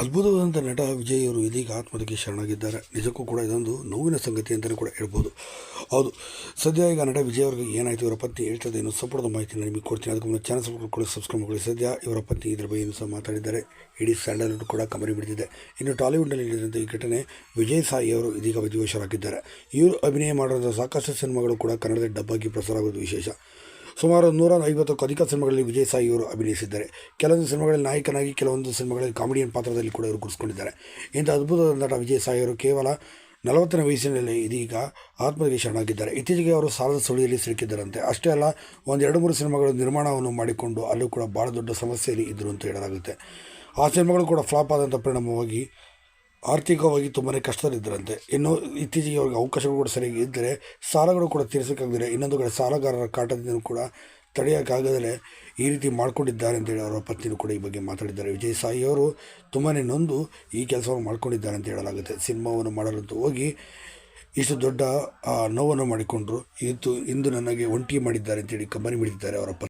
ಅದ್ಭುತವಾದಂಥ ನಟ ವಿಜಯ್ ಅವರು ಇದೀಗ ಆತ್ಮಹತ್ಯೆಗೆ ಶರಣಾಗಿದ್ದಾರೆ. ನಿಜಕ್ಕೂ ಕೂಡ ಇದೊಂದು ನೋವಿನ ಸಂಗತಿ ಅಂತಲೇ ಕೂಡ ಹೇಳ್ಬೋದು. ಹೌದು. ಸದ್ಯ ಈಗ ನಟ ವಿಜಯ್ ಅವರಿಗೆ ಏನಾಯಿತು, ಇವರ ಪತ್ನಿ ಹೇಳ್ತದೆ ಇನ್ನೂ ಸಂಪೂರ್ಣ ಮಾಹಿತಿನ ನಿಮಗೆ ಕೊಡ್ತೀನಿ. ಅದಕ್ಕೆ ಮುನ್ನ ಚಾನಲ್ ಮಾಡಿ ಸಬ್ಸ್ಕ್ರೈಬ್ ಮಾಡಿ ಸದ್ಯ ಇವರ ಪತ್ನಿ ಇದ್ರ ಬಗ್ಗೆ ಏನು ಸಹ ಮಾತಾಡಿದ್ದಾರೆ. ಇಡೀ ಸ್ಯಾಂಡಲ್ವುಡ್ ಕೂಡ ಕಮರಿ ಬಿಡ್ತಿದೆ ಇನ್ನು ಟಾಲಿವುಡ್ನಲ್ಲಿ ನಡೆದಂಥ ಈ ಘಟನೆ ವಿಜಯ್ ಸಾಯಿ ಅವರು ಇದೀಗ ವಿಧಿವಶರಾಗಿದ್ದಾರೆ ಇವರು ಅಭಿನಯ ಮಾಡಿದಂಥ ಸಾಕಷ್ಟು ಸಿನಿಮಾಗಳು ಕೂಡ ಕನ್ನಡದ ಡಬ್ಬಾಗಿ ಪ್ರಸಾರ ಆಗೋದು ವಿಶೇಷ. ಸುಮಾರು ನೂರ ಐವತ್ತಕ್ಕೂ ಅಧಿಕ ಸಿನಿಮಾಗಳಲ್ಲಿ ವಿಜಯ್ ಸಾಯಿ ಅವರು ಅಭಿನಯಿಸಿದ್ದಾರೆ. ಕೆಲವೊಂದು ಸಿನಿಮಾಗಳಲ್ಲಿ ನಾಯಕನಾಗಿ, ಕೆಲವೊಂದು ಸಿನಿಮಾಗಳಲ್ಲಿ ಕಾಮಿಡಿಯನ್ ಪಾತ್ರದಲ್ಲಿ ಕೂಡ ಇವರು ಗುರುಸ್ಕೊಂಡಿದ್ದಾರೆ ಇಂಥ ಅದ್ಭುತವಾದ ನಟ ವಿಜಯ್ ಸಾಯಿ ಅವರು ಕೇವಲ ನಲವತ್ತನೇ ವಯಸ್ಸಿನಲ್ಲಿ ಇದೀಗ ಆತ್ಮಹತ್ಯೆಗೆ ಶರಣಾಗಿದ್ದಾರೆ ಇತ್ತೀಚೆಗೆ ಅವರು ಸಾಲದ ಸುಳಿಯಲ್ಲಿ ಸಿಲುಕಿದ್ದರಂತೆ. ಅಷ್ಟೇ ಅಲ್ಲ, ಒಂದು ಎರಡು ಮೂರು ಸಿನಿಮಾಗಳ ನಿರ್ಮಾಣವನ್ನು ಮಾಡಿಕೊಂಡು ಅಲ್ಲೂ ಕೂಡ ಭಾಳ ದೊಡ್ಡ ಸಮಸ್ಯೆಯಲ್ಲಿ ಇದ್ದರು ಅಂತ ಹೇಳಲಾಗುತ್ತೆ. ಆ ಸಿನಿಮಾಗಳು ಕೂಡ ಫ್ಲಾಪ್ ಆದಂಥ ಪರಿಣಾಮವಾಗಿ ಆರ್ಥಿಕವಾಗಿ ತುಂಬಾ ಕಷ್ಟದಲ್ಲಿದ್ದರಂತೆ. ಇನ್ನು ಇತ್ತೀಚೆಗೆ ಅವ್ರಿಗೆ ಅವಕಾಶಗಳು ಕೂಡ ಸರಿಯಾಗಿ ಇದ್ದರೆ ಸಾಲಗಳು ಕೂಡ ತೀರಿಸೋಕ್ಕಾಗದಿಲ್ಲ ಇನ್ನೊಂದು ಕಡೆ ಸಾಲಗಾರರ ಕಾಟದಿಂದ ಕೂಡ ತಡೆಯೋಕ್ಕಾಗದಲೇ ಈ ರೀತಿ ಮಾಡ್ಕೊಂಡಿದ್ದಾರೆ ಅಂತೇಳಿ ಅವರ ಪತ್ನಿಯೂ ಕೂಡ ಈ ಬಗ್ಗೆ ಮಾತಾಡಿದ್ದಾರೆ. ವಿಜಯ್ ಸಾಯಿ ಅವರು ತುಂಬಾ ನೊಂದು ಈ ಕೆಲಸವನ್ನು ಮಾಡ್ಕೊಂಡಿದ್ದಾರೆ ಅಂತ ಹೇಳಲಾಗುತ್ತೆ. ಸಿನಿಮಾವನ್ನು ಮಾಡಲಂತೂ ಹೋಗಿ ಇಷ್ಟು ದೊಡ್ಡ ನೋವನ್ನು ಮಾಡಿಕೊಂಡ್ರು. ಇತ್ತು, ಇಂದು ನನಗೆ ಒಂಟಿ ಮಾಡಿದ್ದಾರೆ ಅಂತೇಳಿ ಕಂಬನಿ ಬಿಡಿದ್ದಾರೆ ಅವರ